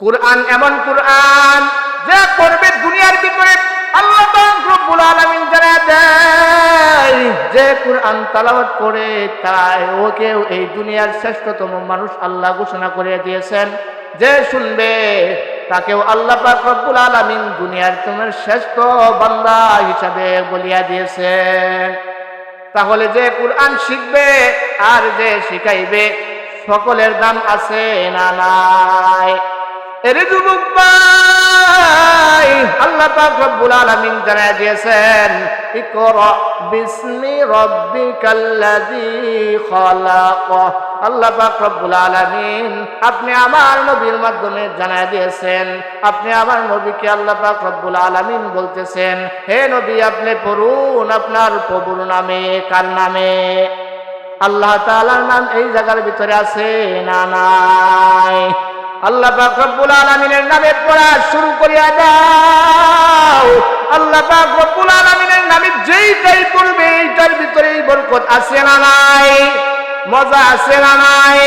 কোরআন এমন কোরআন যা করবে দুনিয়ার ভিতরে। আল্লাহ রব্বুল আলামিন জানা দেয়, যে কোরআন তালাওয়াত করে তাই ওকে এই দুনিয়ার শ্রেষ্ঠতম মানুষ আল্লাহ ঘোষণা করে দিয়েছেন। যে শুনবে, তাকেও আল্লাহ পাক রব্বুল আলামিন দুনিয়ার তোমার শ্রেষ্ঠ বান্দা হিসাবে বলিয়া দিয়েছেন। তাহলে যে কোরআন শিখবে আর যে শিখাইবে, সকলের দাম আছে না নাই? দিয়েছেন আল্লাহ আপনি আমার নবীর মাধ্যমে জানায় দিয়েছেন, আপনি আমার নবীকে আল্লাহ পাক রব্বুল আলামিন বলতেছেন, হে নবী, আপনি পড়ুন আপনার প্রভুর নামে। কার নামে? আল্লাহ তাআলার নাম এই জায়গার ভিতরে আছে না নাই? আল্লাহ পাক রব্বুল আলামিনের নামে পড়া শুরু করিয়া দাও। আল্লাহ পাক রব্বুল আলামিনের নামে যেইটাই পড়বে, এইটার ভিতরেই বরকত আছে না নাই? মজা আছে না নাই?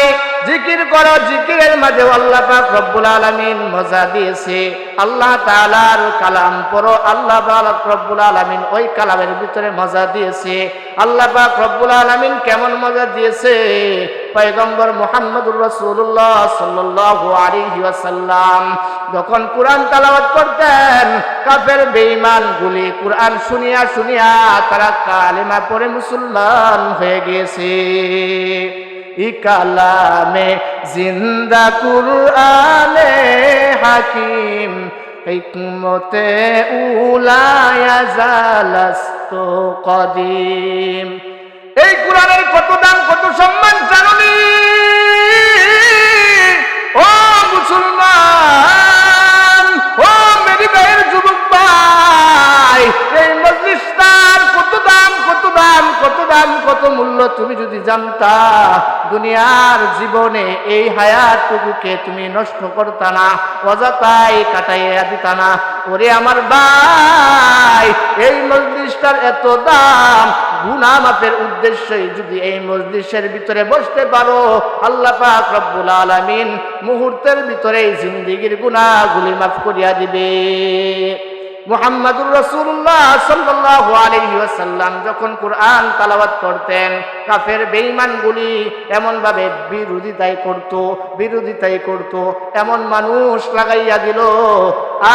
জিকির করো, জিকিরের মাঝে আল্লাহ পাক রব্বুল আলামিন মজা দিয়েছে। আল্লাহ তাআলার কালাম পড়ো, আল্লাহ পাক রব্বুল আলামিন ওই কালামের ভিতরে মজা দিয়েছে। আল্লাহ পাক রব্বুল আলামিন কেমন মজা দিয়েছে? পয়গম্বর মুহাম্মদুর রাসূলুল্লাহ সাল্লাল্লাহু আলাইহি ওয়াসাল্লাম যখন কোরআন তেলাওয়াত করতেন, কাফের বেঈমান গুলি কোরআন শুনিয়া শুনিয়া তারা কালেমা পড়ে মুসলমান হয়ে গিয়েছে। ই কালামে জিন্দা কুরআনে হাকিম, হিকমতে উলায়া জালাস্ত কদিম। এই কোরআনের কত দাম, কত সম্মান, জাননি? ও মুসলমান, ও মেরি ভাইয়ের যুবক ভাই, এই মজলিসটার কত দাম কত দাম কত দাম, কত মূল্য তুমি যদি জানতা দুনিয়ার জীবনে এই হায়াতটুকুকে তুমি নষ্ট করতা না, অযথাই কাটাইয়া দিতা না। ওরে আমার ভাই, এই মজলিসটার এত দাম গুনা মাপের উদ্দেশ্যই যদি এই মজলিসের ভিতরে বসতে পারো, আল্লাহ পাক রব্বুল আলামিন মুহূর্তের ভিতরে জিন্দিগির গুনাহগুলি মাফ করিয়া দিবে। মুহাম্মাদুর রাসূলুল্লাহ সাল্লাল্লাহু আলাইহি ওয়াসাল্লাম যখন কোরআন তেলাওয়াত করতেন, কাফের বেঈমানগুলি এমন ভাবে বিরোধিতাই করত বিরোধিতাই করত, এমন মানুষ লাগাইয়া দিল,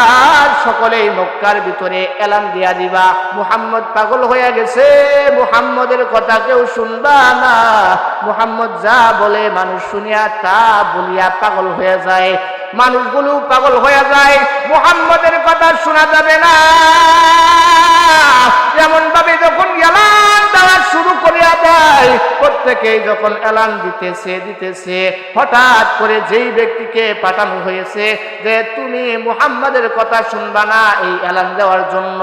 আর সকলেই মক্কার ভিতরে এলান দিয়া দিবা, মুহাম্মদ পাগল হয়ে গেছে, মুহাম্মদের কথা কেউ শুনবা না, মুহাম্মদ যা বলে মানুষ শুনিয়া তা বলিয়া পাগল হয়ে যায়। মানুষগুলো পাগল হয়ে যায়। মোহাম্মদের কথা শোনা যাবে না। এমন ভাবে যখন এলান দেওয়া শুরু করিয়া দেয় প্রত্যেকেই যখন এলান দিতেছে দিতেছে, হঠাৎ করে যেই ব্যক্তিকে পাঠানো হয়েছে যে, তুমি মুহাম্মাদের কথা শুনবা না এই এলান দেওয়ার জন্য।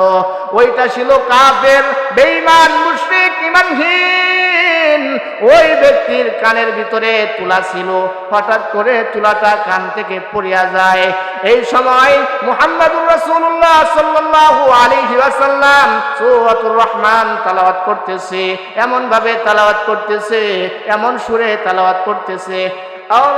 ওইটা ছিল কাফের বেইমান মুশরিক, ইমানহীন। ওই ব্যক্তির কানের ভিতরে তুলা ছিল। হঠাৎ করে তুলাটা কান থেকে পড়িয়া যায়। এই সময় মুহাম্মাদুর রাসূলুল্লাহ সাল্লাল্লাহু আলাইহি ওয়াসাল্লাম সূরাতুর রহমান তেলাওয়াত করতেছে। এমন ভাবে তেলাওয়াত করতেছে, এমন সুরে তেলাওয়াত করতেছে। আর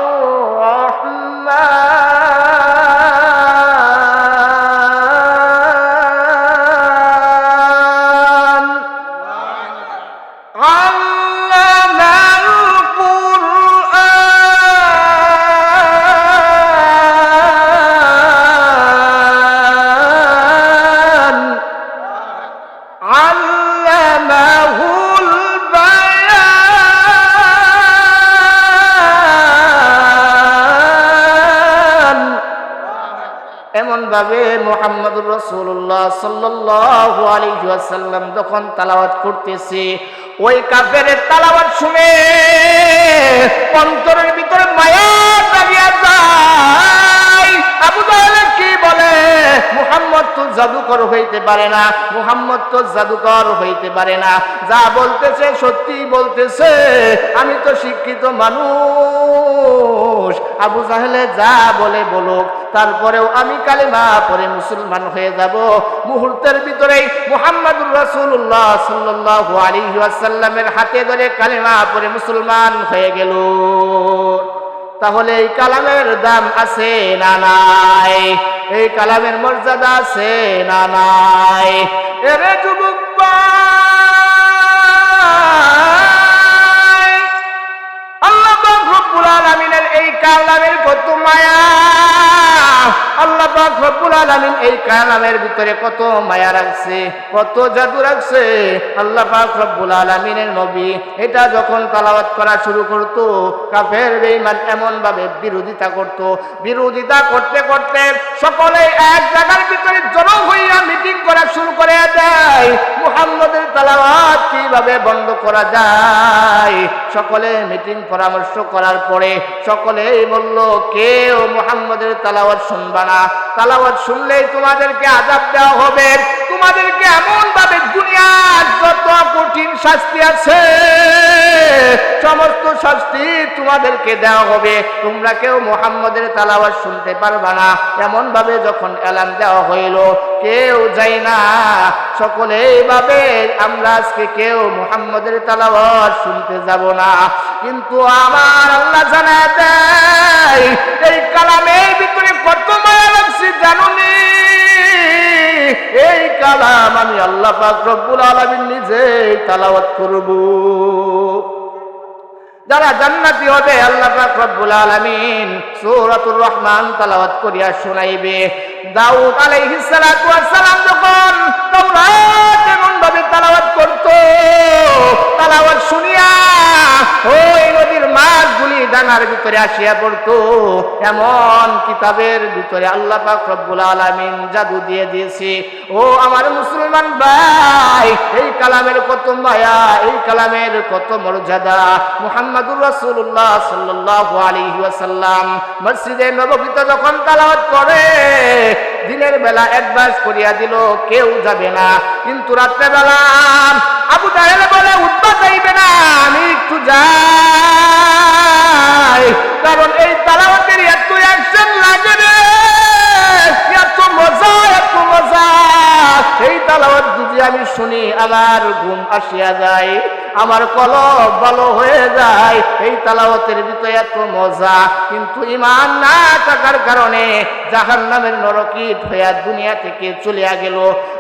ভাবে মোহাম্মদুর রসুল্লাহ সাল্লাহ আলহাসাল্লাম যখন তালাওয়াত করতেছে, ওই কাফের তালাওয়াত শুনে অন্তরের ভিতরে মায়া কি বলে? মুহাম্মদ তো জাদুকর হইতে পারে না, মুহাম্মদ তো জাদুকর হইতে পারে না। যা বলতেছে সত্যি বলতেছে, আমি তো শিক্ষিত মানুষ। আবু জাহেলে যা বলে বলুক, তারপরেও আমি কালেমা পরে মুসলমান হয়ে যাব। মুহূর্তের ভিতরেই মুহাম্মাদুর রাসূলুল্লাহ সাল্লাল্লাহু আলাইহি ওয়াসাল্লামের হাতে ধরে কালেমা পরে মুসলমান হয়ে গেল। তাহলে এই কালামের দাম আছে না নাই? এই কালামের মর্যাদা আছে না নাই? এরে যুবক আল্লাহ রব্বুল আলামিনের এই কালামের কত মায়া আল্লাহ রব্বুল আলামিন এই কালামের ভিতরে কত মায়া রাখছে, কত জাদু রাখছে। আল্লাহ রব্বুল আলামিনের নবী এটা যখন তালাওয়াত করা শুরু করত, কাফের, বেঈমান এমন ভাবে বিরোধিতা করত। বিরোধিতা করতে করতে সকলে এক জায়গার ভিতরে জড়ো হইয়া মিটিং করা শুরু করে দেয়। মুহাম্মদের তালাওয়াত কীভাবে বন্ধ করা যায়? সকলে মিটিং পরামর্শ করার পরে সকলেই বলল, কেউ মুহাম্মদের তালাওয়াত শুনবা না তালাওয়াত শুনলেই তোমাদেরকে আজাব দেওয়া হবে। তোমাদেরকে এমন ভাবে দুনিয়ার যত কঠিন শাস্তি আছে, সমস্ত শাস্তি তোমাদেরকে দেওয়া হবে। তোমরা কেউ মোহাম্মদের তালাওয়াত শুনতে পারবা না। এমন ভাবে যখন এলান দেওয়া হইল, কেউ যাই না। সকলে এইভাবে, আমরা আজকে কেউ মোহাম্মদের তালাওয়াত শুনতে যাব না। কিন্তু আমার আল্লাহ জানা দেয়, এই কালামের ভিতরে কত মায়া লাগছে জানুনি এই কালাম আমি আল্লাহ রব্বুল আলামিন নিজেই তালাওয়াত করব। যারা জান্নাতি হবে, আল্লাহ পাক রব্বুল আলামিন সূরাতুর রহমান তালাওয়াত করিয়া শোনাইবে। দাউদ আলাইহিস সালাতু ওয়াস সালাম যখন তাওরাত এমন ভাবে তালাওয়াত করত, তালাওয়াত শুনিয়া ওই নদীর ভিতরে আসিয়া এমন কিতাবের ভিতরে আল্লাহ পাক রব্বুল জাদু দিয়ে দিয়েছে। ও আমার মুসলমান ভাই, এই কালামের কত মায়া, এই কালামের কত মর্যাদা। মুহাম্মাদুর রাসূলুল্লাহ সাল্লাল্লাহু আলাইহি ওয়াসাল্লাম মসজিদে নববীতে যখন তালাওয়াত করে, দিনের বেলা অ্যাডভান্স করিয়া দিল, কেউ যাবে না। কিন্তু রাত্রে বেলা আবু জাহেল বলে উঠবা চাইবে না, আমি একটু যাই। কারণ এই তালাওয়াতের এত অ্যাকশন লাগে রে। এত মজা এত মজা। এই তালাওয়াত যদি আমি শুনি আবার ঘুম আসিয়া যায়। আমার কলব ভালো হয়ে যায়। এই তালাওয়াতের ভিতরে এত মজা। কিন্তু ইমান না থাকার কারণে জাহান নামের নরকিট হইয়া দুনিয়া থেকে চলিয়া গেল।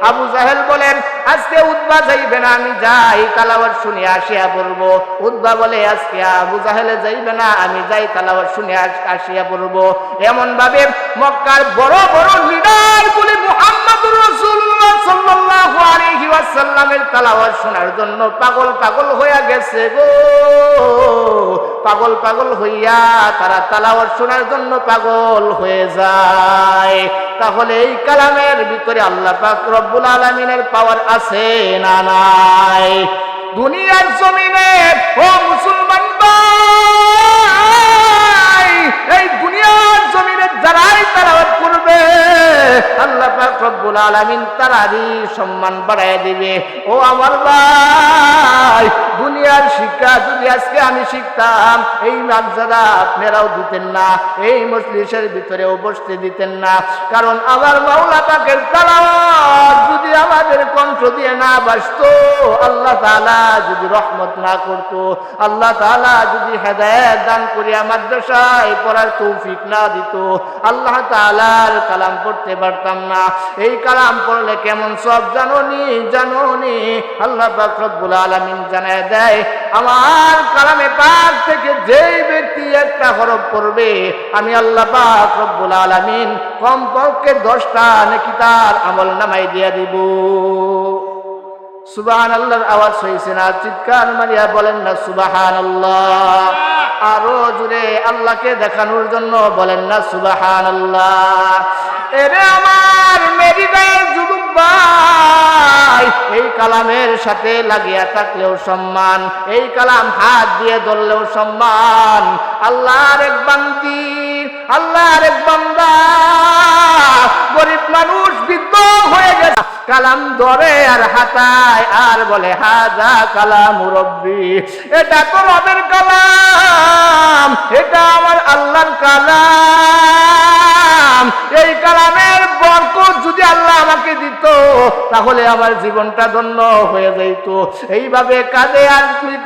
আবু জাহেল বলেন, আজকে উদ্বা যাইবে না, আমি যাই। তালাওয়াত শুনে আসিয়া পড়ব। উদ্বা বলে, আজকে আবু জাহেলে যাইবে না, আমি যাই, তালাওয়াত শুনে আসিয়া পড়ব। এমন ভাবে মক্কার বড় বড় লিডার গুলি মুহাম্মদুর রাসূলুল্লাহ সাল্লাল্লাহু আলাইহি ওয়াসাল্লামের তেলাওয়াত শোনার জন্য পাগল পাগল হইয়া গেছে গো। পাগল পাগল হইয়া তারা শোনার জন্য পাগল হয়ে যায়। তাহলে এই কালামের ভিতরে আল্লাহ পাক রব্বুল আলামিনের পাওয়ার আছে না নাই? দুনিয়ার জমিনে ও রব্বুল তারারই সম্মান দিবে। ও আমার ভাই, দুনিয়ার শিক্ষা যদি আজকে আমি শিখতাম, এই আপনারাও দিতেন না, এই মজলিসের ভিতরেও বসতে দিতেন না। কারণ আমার মাওলা পাকের তালাওয়াত যদি আমাদের কণ্ঠ দিয়ে না বাসতো আল্লাহ তাআলা যদি রহমত না করত, আল্লাহ তাআলা যদি হেদায়েত দান করিয়া মাদ্রাসায় পড়ার তৌফিক না দিত, আল্লাহ তাআলার কালাম পড়তে পারতাম না। এই কালাম পড়লে কেমন সব জাননি জাননি। আল্লাহ রব্বুল আলমিন জানায় দেয়, আমার কালামে পাক থেকে যেই ব্যক্তি একটা হরফ পড়বে, আমি আল্লাহ পাক রব্বুল আলামিন কমপক্ষে দশটা নাকি তার আমল নামাই দিয়ে দিব। সুবাহান আল্লাহর আওয়াজ হয়েছে না? চিৎকার মারিয়া বলেন না সুবাহান আল্লাহ আরও জুড়ে আল্লাহকে দেখানোর জন্য বলেন না সুবাহান আল্লাহ এরে আমার মেডিকেল যুবক ভাই এই কালামের সাথে লাগিয়া থাকলেও সম্মান এই কালাম হাত দিয়ে ধরলেও সম্মান। আল্লাহর এক বান্দি আল্লাহর এক বান্দা গরিব মানুষ বৃদ্ধ হয়ে গেছে। কালাম ধরে আর হাতায়, আর বলে, হাজা কালাম রব্বি। এটা তো রবের কালাম, এটা আমার আল্লাহর কালাম। এই বরকত যদি আল্লাহ আমাকে দিত, তাহলে আমার জীবনটা ধন্য হয়ে যাইত। এইভাবে কাঁদে আর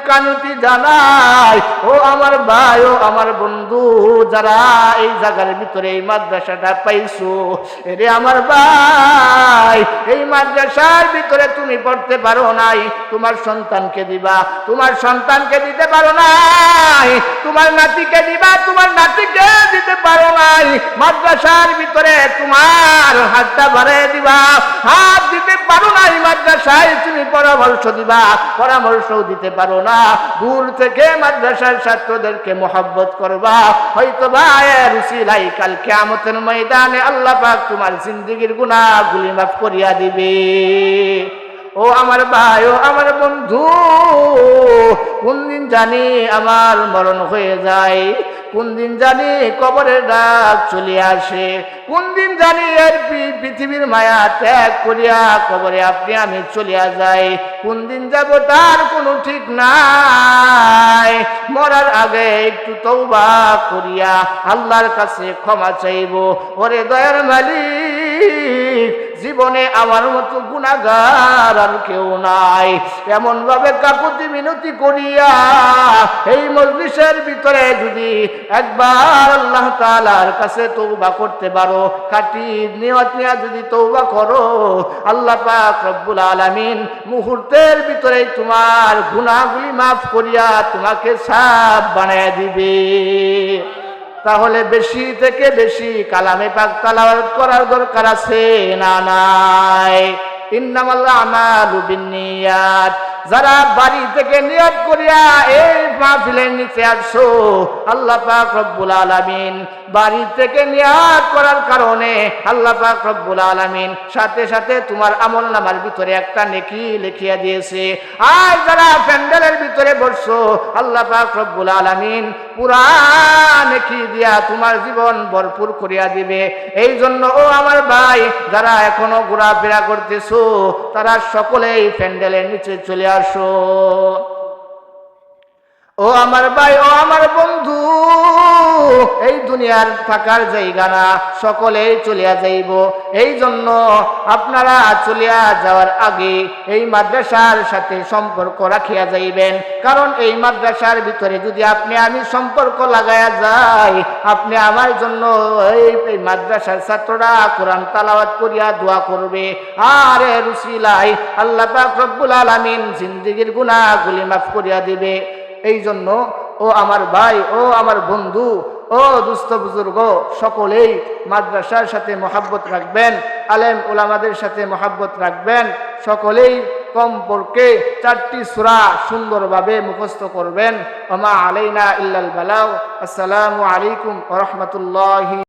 কানুতি জানাই, ও আমার ভাই, ও আমার বন্ধু, যারা এই জায়গার ভিতরে এই মাদ্রাসাটা পাইছো। এরে আমার ভাই, এই মাদ্রাসার ভিতরে তুমি পড়তে পারো নাই, তোমার সন্তানকে দিবা। তোমার সন্তানকে দিতে পারো নাই, তোমার নাতিকে দিবা, তোমার নাতিকে দিতে পারো নাই। মাদ্রাসার ভিতরে তোমার হাতটা বাড়িয়ে দিবা। হাত দিতে পারো নাই মাদ্রাসায়, তুমি পরামর্শ দিবা। দিতে পারো না। দূর থেকে মাদ্রাসার ছাত্রদেরকে মোহাব্বত করবা। হয়তো বা কাল কেয়ামতের ময়দানে আল্লাহ পাক তোমার জিন্দগির গুনাহগুলি মাফ করিয়া দিবে। ও আমার ভাই, ও আমার বন্ধু কোন দিন জানি আমার মরণ হয়ে যায়? কোন দিন জানি কবরের ডাক চলে আসে? কোন দিন জানি এর পৃথিবীর মায়া ত্যাগ করিয়া কবরে আপনি আমি চলিয়া যাই? কোন দিন যাব তার কোনো ঠিক নাই। মরার আগে একটু তৌবা করিয়া আল্লাহর কাছে ক্ষমা চাইব। ওরে দয়ার মালিক জীবনে আমার মতো গুণাগার আর কেউ নাই। এমন ভাবে কাকুতি মিনতি করিয়া এই মজলিসের ভিতরে যদি একবার আল্লাহ তাআলার কাছে তৌবা করতে পারো কাটি নিয়ত নিয়া যদি তৌবা করো, আল্লাহ পাক রব্বুল আলামিন মুহূর্তের ভিতরে তোমার গুনাহগুলি মাফ করিয়া তোমাকে সাফ বানায় দিবে। তাহলে বেশি থেকে বেশি কালামে পাক তালাওয়াত করার দরকার আছে না নাই? ইন্নামাল্লাহ আমালু বিন্নিয়াত। যারা বাড়ি থেকে নিয়ত করিয়া এই মাহফিলের নিচে আসছো আল্লাহ পাক রব্বুল আলামিন। বাড়ি থেকে নিয়াত করার কারণে আল্লাহ পাক রব্বুল আলামিন সাথে সাথে তোমার আমল নামার ভিতরে একটা নেকি লিখিয়া দিয়েছে। আর যারা প্যান্ডেলের ভিতরে বসছো আল্লাহ পাক রব্বুল আলামিন পুরা কি দিয়া তোমার জীবন ভরপুর করিয়া দিবে? এই জন্য ও আমার ভাই, যারা এখনও ঘোরাফেরা করতেছো, তারা সকলেই প্যান্ডেলের নিচে চলে আসো। ও আমার ভাই, ও আমার বন্ধু দুনিয়ার থাকার জায়গা না, সকলেই চলিয়া যাইব। এই জন্য আপনারা চলিয়া যাওয়ার আগে এই মাদ্রাসার সাথে সম্পর্ক রাখিয়া যাইবেন। কারণ এই মাদ্রাসার ভিতরে যদি আপনি আমি সম্পর্ক লাগায়া যাই, আপনি আমার জন্য এই মাদ্রাসার ছাত্ররা কোরআন তালাওয়াত করিয়া দোয়া করবে। আর এর উসিলাই আল্লাহ রব্বুল আলামিন জিন্দিগির গুনাহগুলি মাফ করিয়া দিবে। এই জন্য ও আমার ভাই, ও আমার বন্ধু ও দুস্থ বুজুর্গ, সকলেই মাদ্রাসার সাথে মহাব্বত রাখবেন, আলেম ওলামাদের সাথে মহাব্বত রাখবেন, সকলেই কমপক্ষে চারটি সুরা সুন্দরভাবে মুখস্থ করবেন। ওমা আলাইনা ইল্লাল বালাও আসসালামু আলাইকুম রহমতুল্লাহি।